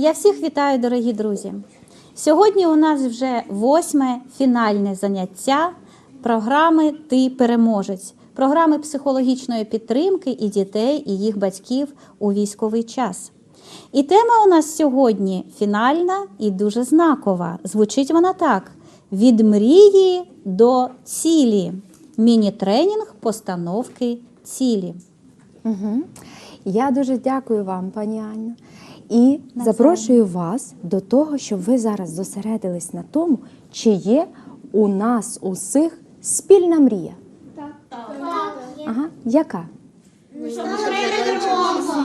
Я всіх вітаю, дорогі друзі. Сьогодні у нас вже восьме фінальне заняття програми Ти переможець, програми психологічної підтримки і дітей, і їх батьків у військовий час. І тема у нас сьогодні фінальна і дуже знакова. Звучить вона так: від мрії до цілі. Міні-тренінг постановки цілі. Угу. Я дуже дякую вам, пані Анна. І запрошую вас до того, щоб ви зараз зосередились на тому, чи є у нас усіх спільна мрія. Так. Ага. Яка?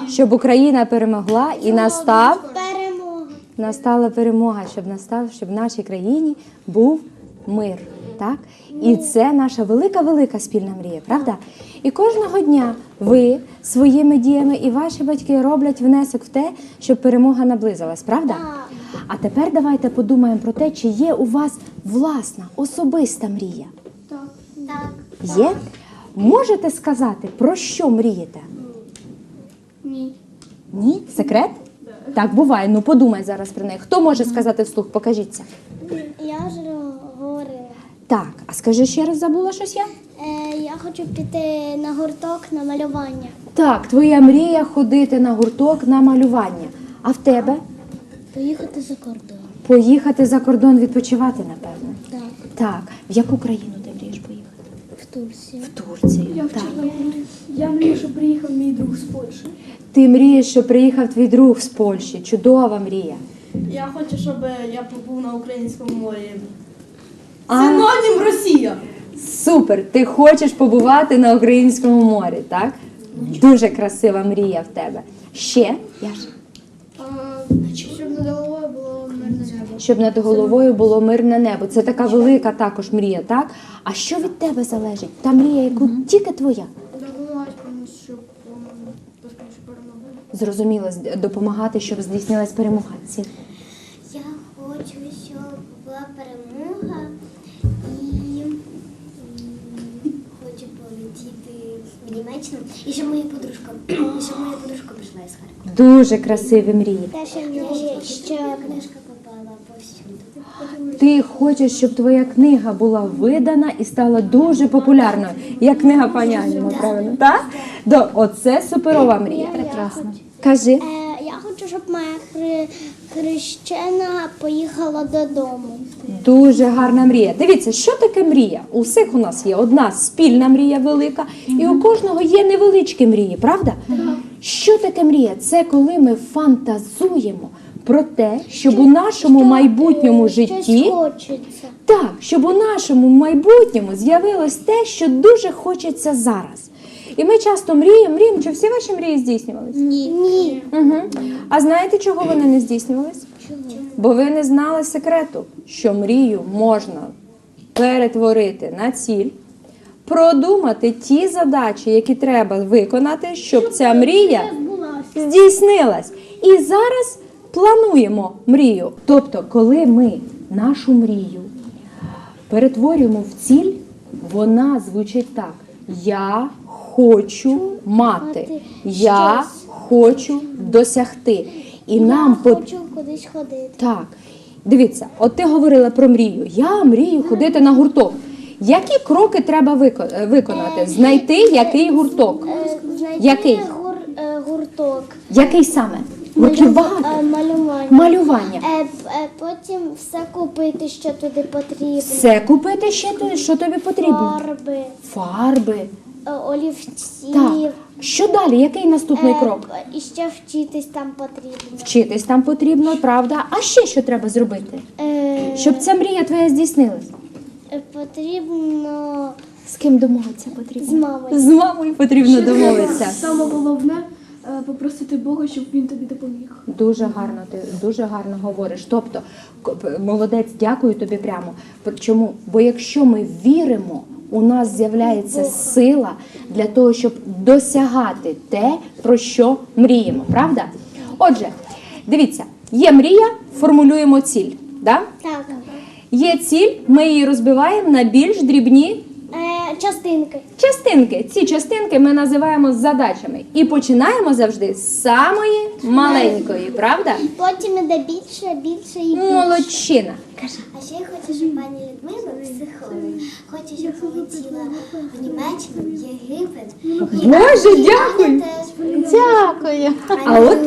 Щоб Україна перемогла і настав Перемога. настала перемога, щоб настав, щоб в нашій країні був мир. Так? І це наша велика-велика спільна мрія, правда? І кожного дня ви своїми діями і ваші батьки роблять внесок в те, щоб перемога наблизилась, правда? А тепер давайте подумаємо про те, чи є у вас власна особиста мрія. Так. Так. Є? Можете сказати, про що мрієте? Ні. Ні? Секрет? Так, буває. Ну подумай зараз про неї. Хто може сказати вслух? Покажіться. Я вже. Так, а скажи ще раз, забула щось я? Е, я хочу піти на гурток на малювання. Так, твоя мрія ходити на гурток на малювання. А в тебе Поїхати за кордон. поїхати за кордон відпочивати, напевно. Так. Так, в яку країну ти мрієш поїхати? В Турцію. В Турцію. Я так. вчора я мрію, що приїхав мій друг з Польщі. Ти мрієш, що приїхав твій друг з Польщі. Чудова мрія. Я хочу, щоб я побув на українському морі. Синонім Росія. Супер! Ти хочеш побувати на українському морі, так? Дуже красива мрія в тебе. Ще Яш? Щоб над головою було мирне небо. щоб над головою було мирне небо. Це така велика також мрія, так? А що від тебе залежить? Та мрія, яку тільки твоя. Допомагати комусь, щоб поскоріше перемогли. Зрозуміло, з- допомагати, щоб здійснилась перемога. Ці. В І щоб моя подружка, щоб моя подружка прийшла із Харкова. Дуже красиві мрії. Те, що ще книжка попала повсюди. Ти хочеш, щоб твоя книга була видана і стала дуже популярною. Як книга пані Аніма, правильно? Так? До, оце суперова мрія. Прекрасно. Кажи. Е, я хочу, щоб моя. Хрещена поїхала додому. Дуже гарна мрія. Дивіться, що таке мрія? У всіх у нас є одна спільна мрія велика, і у кожного є невеличкі мрії, правда? Що таке мрія? Це коли ми фантазуємо про те, щоб у нашому майбутньому житті Щось хочеться. так, щоб у нашому майбутньому з'явилось те, що дуже хочеться зараз. І ми часто мріємо, мріємо, чи всі ваші мрії здійснювались? Ні. Ні. Угу. А знаєте, чого вони не здійснювались? Бо ви не знали секрету, що мрію можна перетворити на ціль, продумати ті задачі, які треба виконати, щоб ця мрія здійснилась. І зараз плануємо мрію. Тобто, коли ми нашу мрію перетворюємо в ціль, вона звучить так: Я хочу мати, я хочу досягти. І Я нам по хочу кудись ходити. так. Дивіться, от ти говорила про мрію. Я мрію ходити на гурток. Які кроки треба е, виконати? Знайти який гурток? Е, Знайти Який? Гур, е, гурток. Який саме? Багато. Е, малювання. Малювання. Е, е, потім все купити, що туди потрібно. Все купити ще то- що тобі потрібно? Фарби, Фарби. е, олівці. Так. Що далі? Який наступний Е, крок? І ще вчитись там потрібно. Вчитись там потрібно, правда? А ще що треба зробити? Е, Щоб ця мрія твоя здійснилась? е, Потрібно З ким домовитися потрібно? з мамою. З мамою потрібно домовитися. Саме головне попросити Бога, щоб він тобі допоміг. Дуже гарно ти дуже гарно говориш. Тобто, к- молодець, дякую тобі прямо. Чому? Бо якщо ми віримо, у нас з'являється сила для того, щоб досягати те, про що мріємо, правда? Отже, дивіться, є мрія, формулюємо ціль. Да? Так. Є ціль, ми її розбиваємо на більш дрібні Е, частинки. Частинки. Ці частинки ми називаємо задачами. І починаємо завжди з самої маленької, правда? Потім іде більше, більше і більше. Молодчина. А ще я хочу, щоб пані Людмила, психолог, хочу, щоб полетіла в Німеччину, в Єгипет. І Боже, і дякую. Теж. Дякую. А от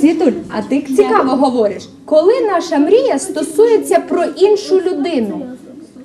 Світуль, а ти цікаво говориш, коли наша мрія стосується про іншу людину,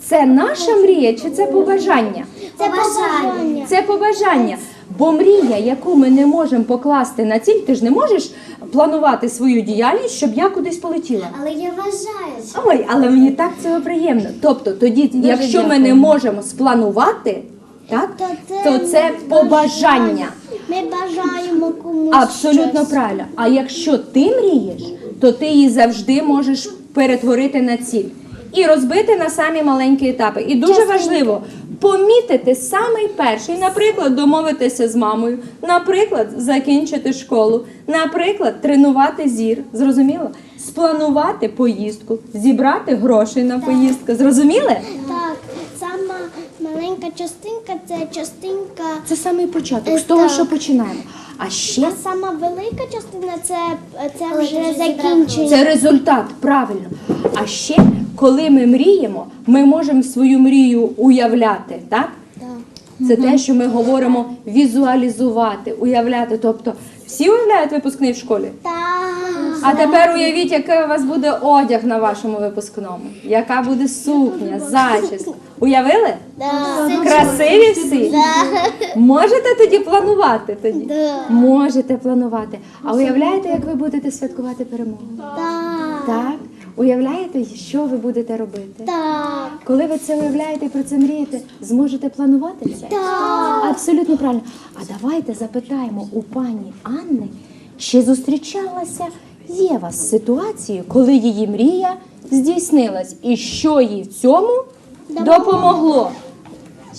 це наша мрія чи це побажання? Це бажання. Це побажання. Бо мрія, яку ми не можемо покласти на ціль, ти ж не можеш планувати свою діяльність, щоб я кудись полетіла. Але я вважаю, Ой, але мені так цього приємно. Тобто, тоді, якщо ми не можемо спланувати, так, То це то це побажання. ми бажаємо комусь. Абсолютно щось. правильно. А якщо ти мрієш, то ти її завжди можеш перетворити на ціль і розбити на самі маленькі етапи. І дуже важливо помітити самий перший, наприклад, домовитися з мамою, наприклад, закінчити школу, наприклад, тренувати зір. Зрозуміло? Спланувати поїздку, зібрати грошей на поїздку. Зрозуміли? Так, сама маленька частинка це частинка. Це самий початок, з того, так. що починаємо. А ще А сама велика частина це, це вже закінчення. Це результат, правильно. А ще, коли ми мріємо, ми можемо свою мрію уявляти, так? Це те, що ми говоримо візуалізувати, уявляти. Тобто, всі уявляють випускний в школі? Так. А тепер уявіть, який у вас буде одяг на вашому випускному, яка буде сукня, зачіска. Уявили? Да. Красиві всі? Можете тоді планувати тоді? Да. Можете планувати. А уявляєте, як ви будете святкувати перемогу? Так. Так? Уявляєте, що ви будете робити? Так. Коли ви це уявляєте і про це мрієте, зможете планувати це? Так. Абсолютно правильно. А давайте запитаємо у пані Анни, чи зустрічалася Єва з ситуацією, коли її мрія здійснилась, і що їй в цьому допомогло?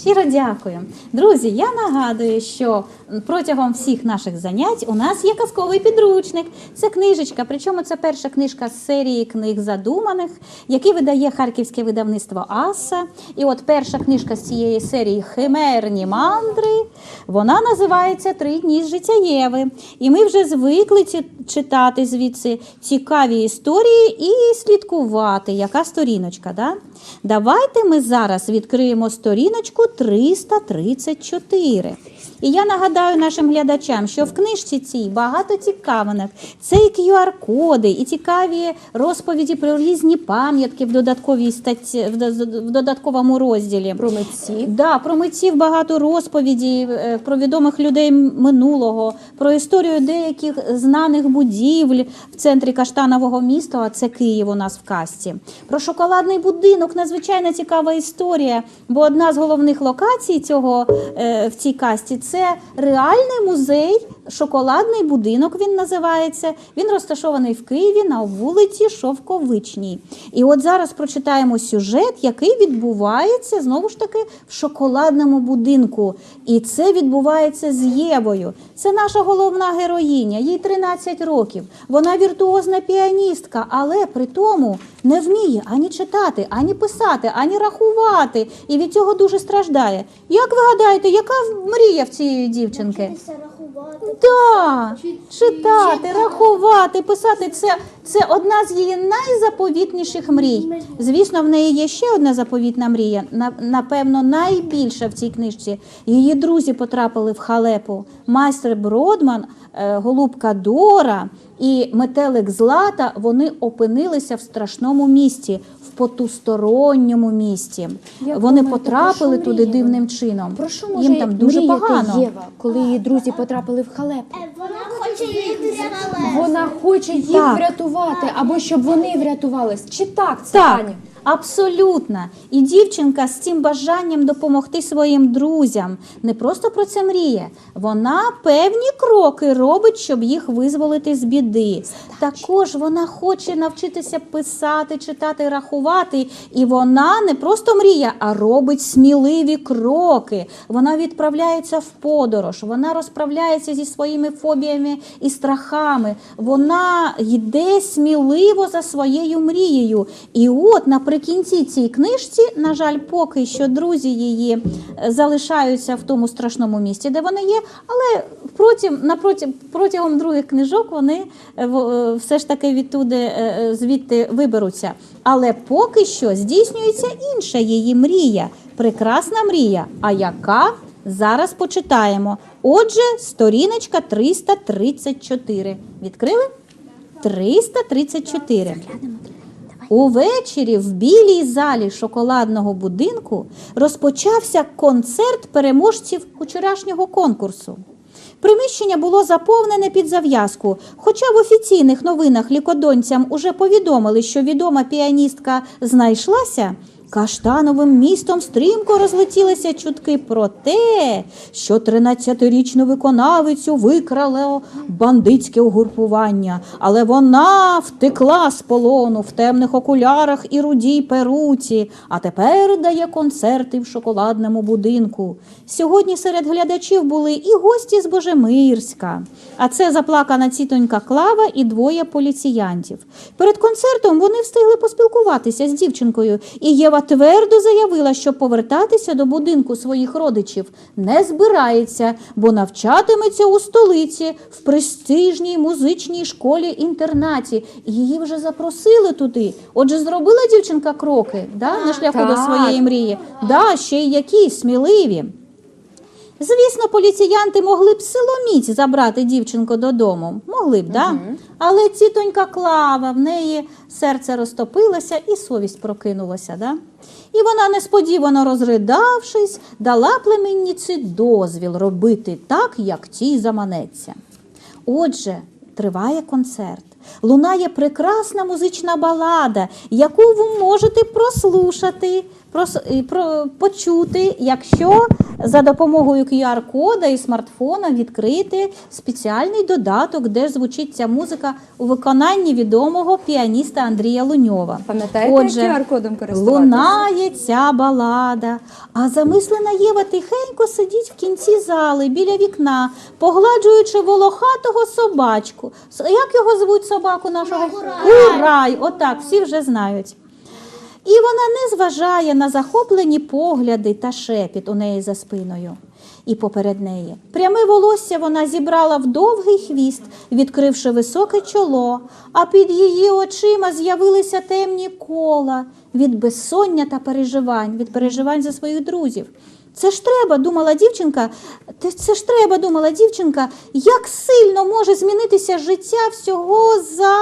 Щиро дякую. Друзі, я нагадую, що протягом всіх наших занять у нас є казковий підручник. Це книжечка, причому це перша книжка з серії книг задуманих, який видає харківське видавництво Аса. І от перша книжка з цієї серії Химерні мандри. Вона називається Три дні з життя Єви. І ми вже звикли ці- читати звідси цікаві історії і слідкувати, яка сторіночка. Да? Давайте ми зараз відкриємо сторіночку 334. І я нагадаю нашим глядачам, що в книжці цій багато цікавинок. Це і QR-коди, і цікаві розповіді про різні пам'ятки в додатковій статті, в додатковому розділі. Про митців. Да, про митців багато розповідей, е, про відомих людей минулого, про історію деяких знаних будівель в центрі Каштанового міста, а це Київ у нас в касті. Про шоколадний будинок надзвичайно цікава історія, бо одна з головних локацій цього е, в цій касті це реальний музей, шоколадний будинок. Він називається. Він розташований в Києві на вулиці Шовковичній. І от зараз прочитаємо сюжет, який відбувається знову ж таки в шоколадному будинку. І це відбувається з Євою. Це наша головна героїня, їй 13 років. Вона віртуозна піаністка, але при тому не вміє ані читати, ані писати, ані рахувати. І від цього дуже страждає. Як ви гадаєте, яка мрія в цієї дівчинки? Да, читати, рахувати, писати це, це одна з її найзаповітніших мрій. Звісно, в неї є ще одна заповітна мрія, на- напевно, найбільша в цій книжці. Її друзі потрапили в халепу. Майстер Бродман, голубка Дора і метелик Злата вони опинилися в страшному місті, в потусторонньому місті. Як вони думаєте, про потрапили що туди мріяли? дивним чином. Про що може Їм там дуже мріяти погано. Єва, коли її друзі потрапили в халепу? Вона хоче їх врятувати. Вона хоче їх Так. врятувати, або щоб вони врятувались. Чи так це Так, Аня? Абсолютно. І дівчинка з цим бажанням допомогти своїм друзям не просто про це мріє. Вона певні кроки робить, щоб їх визволити з біди. Також вона хоче навчитися писати, читати, рахувати. І вона не просто мріє, а робить сміливі кроки. Вона відправляється в подорож, вона розправляється зі своїми фобіями і страхами. Вона йде сміливо за своєю мрією. І от, наприклад, наприкінці цій книжці, на жаль, поки що друзі її е, залишаються в тому страшному місці, де вони є, але протягом, протягом других книжок вони е, е, все ж таки відтуди звідти виберуться. Але поки що здійснюється інша її мрія, прекрасна мрія. А яка? Зараз почитаємо. Отже, сторіночка 334. Відкрили? 334. Увечері в білій залі шоколадного будинку розпочався концерт переможців вчорашнього конкурсу. Приміщення було заповнене під зав'язку. Хоча в офіційних новинах лікодонцям уже повідомили, що відома піаністка знайшлася, каштановим містом стрімко розлетілися чутки про те, що 13-річну виконавицю викрало бандитське угрупування, але вона втекла з полону в темних окулярах і рудій перуці, а тепер дає концерти в шоколадному будинку. Сьогодні серед глядачів були і гості з Божемирська, а це заплакана цітонька Клава і двоє поліціянтів. Перед концертом вони встигли поспілкуватися з дівчинкою, і Єва твердо заявила, що повертатися до будинку своїх родичів не збирається, бо навчатиметься у столиці в престижній музичній школі-інтернаті. Її вже запросили туди. Отже, зробила дівчинка кроки да, на шляху до своєї мрії. Да, ще й які сміливі. Звісно, поліціянти могли б силоміць забрати дівчинку додому. Могли б, да? але цітонька Клава, в неї серце розтопилося і совість прокинулася. Да? І вона, несподівано розридавшись, дала племінниці дозвіл робити так, як тій заманеться. Отже, триває концерт. Лунає прекрасна музична балада, яку ви можете прослушати, про, почути, якщо за допомогою QR-кода і смартфона відкрити спеціальний додаток, де звучить ця музика у виконанні відомого піаніста Андрія Луньова. Пам'ятаєте, як QR-кодом користуватися? Лунає ця балада, а замислена Єва тихенько сидить в кінці зали біля вікна, погладжуючи волохатого собачку. С- Як його звуть собаку нашого? Курай. Отак, всі вже знають. Вона не зважає на захоплені погляди та шепіт у неї за спиною. І поперед неї. Пряме волосся вона зібрала в довгий хвіст, відкривши високе чоло, а під її очима з'явилися темні кола від безсоння та переживань, від переживань за своїх друзів. Це ж треба, думала дівчинка, це ж треба, думала дівчинка, як сильно може змінитися життя всього за.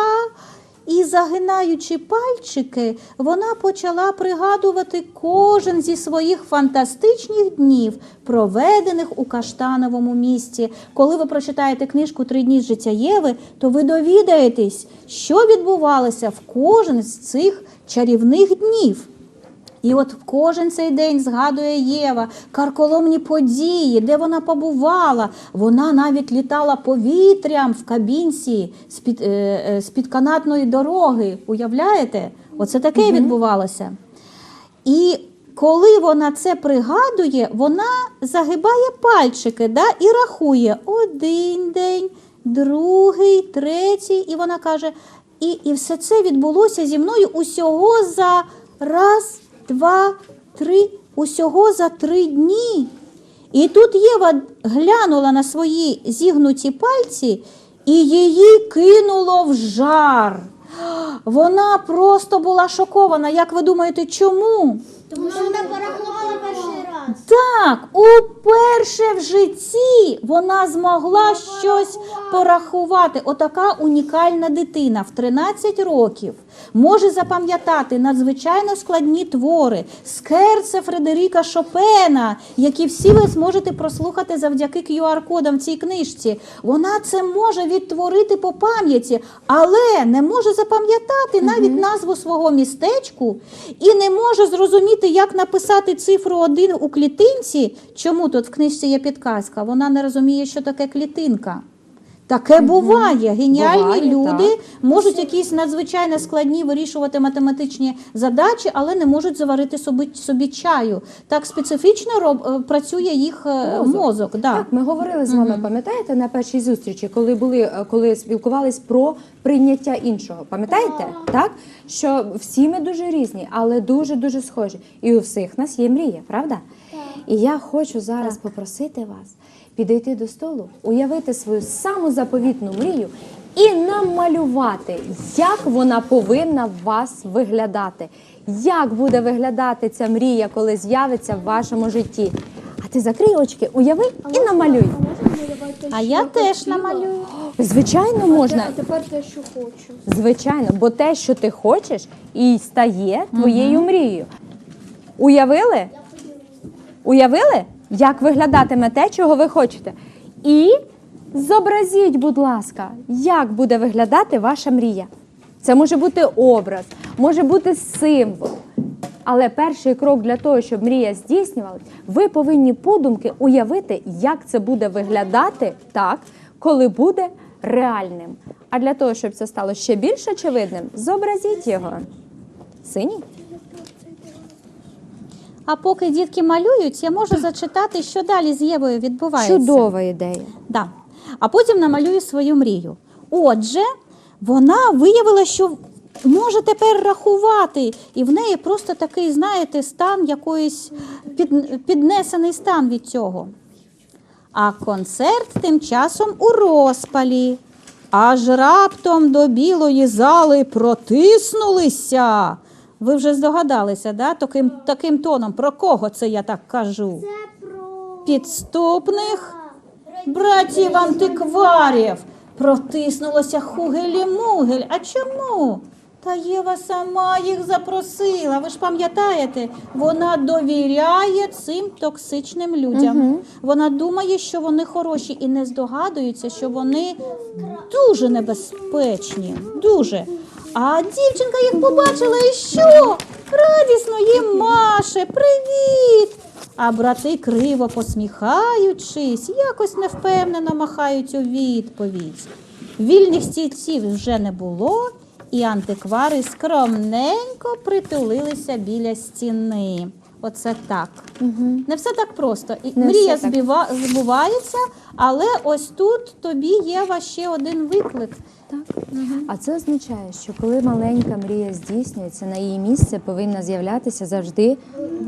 І, загинаючи пальчики, вона почала пригадувати кожен зі своїх фантастичних днів, проведених у каштановому місті. Коли ви прочитаєте книжку Три дні з життя Єви, то ви довідаєтесь, що відбувалося в кожен з цих чарівних днів. І от кожен цей день згадує Єва карколомні події, де вона побувала. Вона навіть літала повітрям в кабінці з-під, е, е, з-під канатної дороги. Уявляєте? Оце таке відбувалося. І коли вона це пригадує, вона загибає пальчики да, і рахує один день, другий, третій. І вона каже: і, і все це відбулося зі мною усього за раз, два, три, усього за три дні. І тут Єва глянула на свої зігнуті пальці, і її кинуло в жар. Вона просто була шокована. Як ви думаєте, чому? Тому що вона порахувала перший раз. Так, уперше в житті вона змогла щось порахувати. Отака унікальна дитина в 13 років може запам'ятати надзвичайно складні твори скерце Фредеріка Шопена, які всі ви зможете прослухати завдяки QR-кодам в цій книжці. Вона це може відтворити по пам'яті, але не може запам'ятати навіть назву свого містечку і не може зрозуміти, як написати цифру 1 у клітинці. Чому тут в книжці є підказка? Вона не розуміє, що таке клітинка. Таке буває. Геніальні Буває, люди так. можуть якісь надзвичайно складні вирішувати математичні задачі, але не можуть заварити собі, собі чаю. Так специфічно роб, е, працює їх е, Мозок. мозок. да. Так, ми говорили з вами, пам'ятаєте, на першій зустрічі, коли були, е, коли спілкувались про прийняття іншого. Пам'ятаєте? Так? Що всі ми дуже різні, але дуже дуже схожі. І у всіх нас є мрія, правда? І я хочу зараз попросити вас підійти до столу, уявити свою саму заповітну мрію і намалювати, як вона повинна в вас виглядати. Як буде виглядати ця мрія, коли з'явиться в вашому житті? А ти закрий очки, уяви і намалюй. А я теж намалюю. Звичайно, можна. А тепер те, що хочу. Звичайно, бо те, що ти хочеш, і стає твоєю мрією. Уявили? Уявили, як виглядатиме те, чого ви хочете? І зобразіть, будь ласка, як буде виглядати ваша мрія. Це може бути образ, може бути символ. Але перший крок для того, щоб мрія здійснювалась, ви повинні подумки уявити, як це буде виглядати так, коли буде реальним. А для того, щоб це стало ще більш очевидним, зобразіть його. Синій? А поки дітки малюють, я можу зачитати, що далі з Євою відбувається. Чудова ідея. Да. А потім намалюю свою мрію. Отже, вона виявила, що може тепер рахувати, і в неї просто такий, знаєте, стан якоїсь під, піднесений стан від цього. А концерт тим часом у розпалі. Аж раптом до білої зали протиснулися. Ви вже здогадалися, да? таким, таким тоном, про кого це я так кажу? Підступних братів антикварів протиснулося хугелі-мугель. А чому? Та Єва сама їх запросила. Ви ж пам'ятаєте, вона довіряє цим токсичним людям. Вона думає, що вони хороші і не здогадується, що вони дуже небезпечні. Дуже. А дівчинка їх побачила і що? Радісно їм маше, привіт! А брати, криво посміхаючись, якось невпевнено махають у відповідь. Вільних стільців вже не було, і антиквари скромненько притулилися біля стіни. Оце так. Не все так просто. І Не мрія так. збіва- збувається, але ось тут тобі є ще один виклик. Так. А це означає, що коли маленька мрія здійснюється, на її місце повинна з'являтися завжди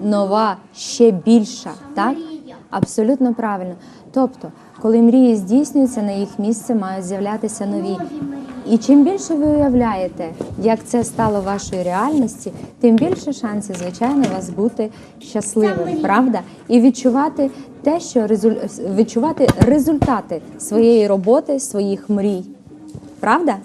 нова, ще більша. Так? Абсолютно правильно. Тобто, коли мрії здійснюються, на їх місце мають з'являтися нові. І чим більше ви уявляєте, як це стало вашою реальності, тим більше шансів, звичайно, у вас бути щасливим, правда? І відчувати те, що резуль- відчувати результати своєї роботи, своїх мрій. Правда?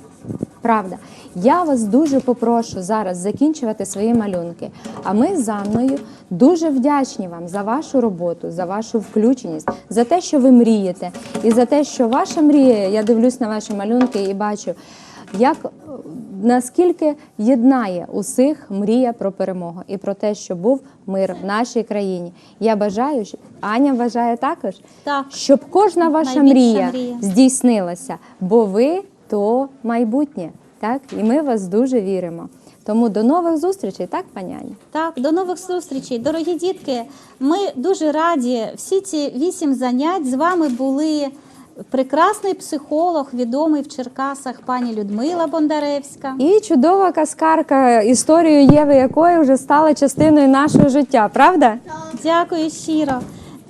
Правда. Я вас дуже попрошу зараз закінчувати свої малюнки. А ми з Анною дуже вдячні вам за вашу роботу, за вашу включеність, за те, що ви мрієте, і за те, що ваша мрія, я дивлюсь на ваші малюнки і бачу, як е, наскільки єднає усіх мрія про перемогу і про те, що був мир в нашій країні. Я бажаю, Аня бажає також, Так. щоб кожна ваша мрія, мрія. здійснилася, бо ви то майбутнє. Так? І ми в вас дуже віримо. Тому до нових зустрічей, так, пані Аня? Так, до нових зустрічей. Дорогі дітки, ми дуже раді. Всі ці вісім занять з вами були прекрасний психолог, відомий в Черкасах пані Людмила Бондаревська. І чудова казкарка, історію Єви якої вже стала частиною нашого життя, правда? Дякую щиро.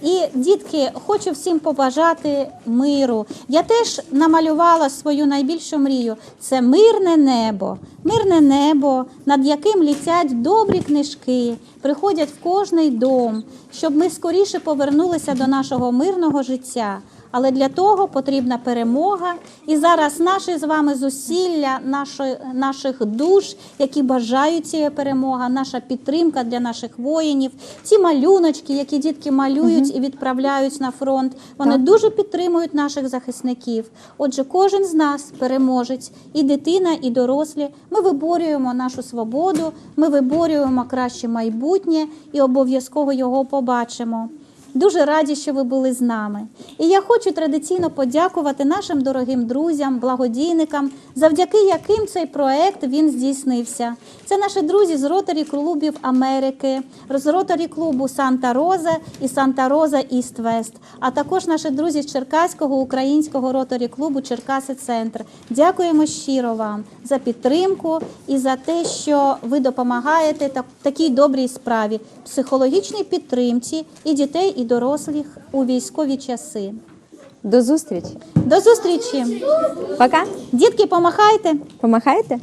І дітки, хочу всім побажати миру. Я теж намалювала свою найбільшу мрію. Це мирне небо. Мирне небо, над яким літять добрі книжки, приходять в кожний дом, щоб ми скоріше повернулися до нашого мирного життя. Але для того потрібна перемога. І зараз наші з вами зусилля, нашої, наших душ, які бажають цієї перемоги, наша підтримка для наших воїнів, ці малюночки, які дітки малюють і відправляють на фронт, вони Так. дуже підтримують наших захисників. Отже, кожен з нас переможець, і дитина, і дорослі. Ми виборюємо нашу свободу, ми виборюємо краще майбутнє і обов'язково його побачимо. Дуже раді, що ви були з нами. І я хочу традиційно подякувати нашим дорогим друзям, благодійникам, завдяки яким цей проект він здійснився. Це наші друзі з ротарі клубів Америки, з ротарі клубу Санта Роза і Санта Роза Іст Вест, а також наші друзі з Черкаського українського ротарі клубу Черкаси Центр. Дякуємо щиро вам за підтримку і за те, що ви допомагаєте такій добрій справі психологічній підтримці і дітей, і дорослих у військові часи. До зустрічі. До зустрічі! Пока. Дітки, помахайте! Помахаєте?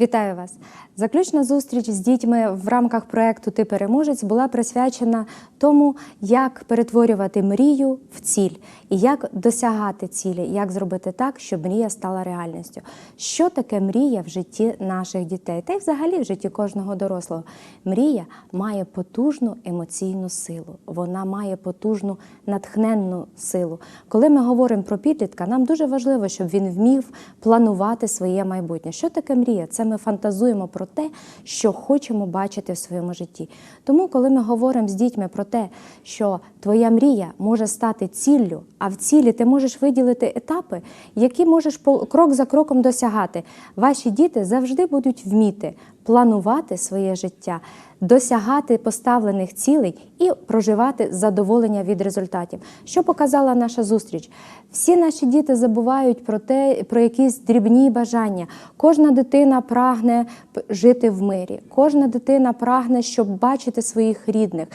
Вітаю вас! Заключна зустріч з дітьми в рамках проекту Ти переможець була присвячена тому, як перетворювати мрію в ціль і як досягати цілі, як зробити так, щоб мрія стала реальністю. Що таке мрія в житті наших дітей, та й взагалі в житті кожного дорослого? Мрія має потужну емоційну силу, вона має потужну натхненну силу. Коли ми говоримо про підлітка, нам дуже важливо, щоб він вмів планувати своє майбутнє. Що таке мрія? Це ми фантазуємо про те, що хочемо бачити в своєму житті. Тому, коли ми говоримо з дітьми про те, що твоя мрія може стати ціллю, а в цілі ти можеш виділити етапи, які можеш крок за кроком досягати. Ваші діти завжди будуть вміти планувати своє життя, досягати поставлених цілей і проживати задоволення від результатів. Що показала наша зустріч? Всі наші діти забувають про те, про якісь дрібні бажання. Кожна дитина прагне жити в мирі. Кожна дитина прагне, щоб бачити своїх рідних,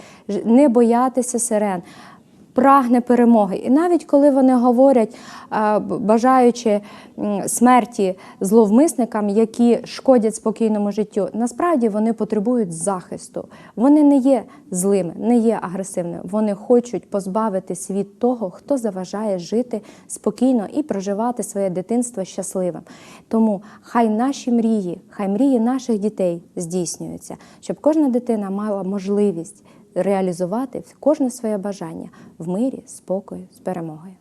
не боятися сирен прагне перемоги. І навіть коли вони говорять, бажаючи смерті зловмисникам, які шкодять спокійному життю, насправді вони потребують захисту. Вони не є злими, не є агресивними. Вони хочуть позбавити світ того, хто заважає жити спокійно і проживати своє дитинство щасливим. Тому хай наші мрії, хай мрії наших дітей здійснюються, щоб кожна дитина мала можливість реалізувати кожне своє бажання в мирі, спокою, з перемогою.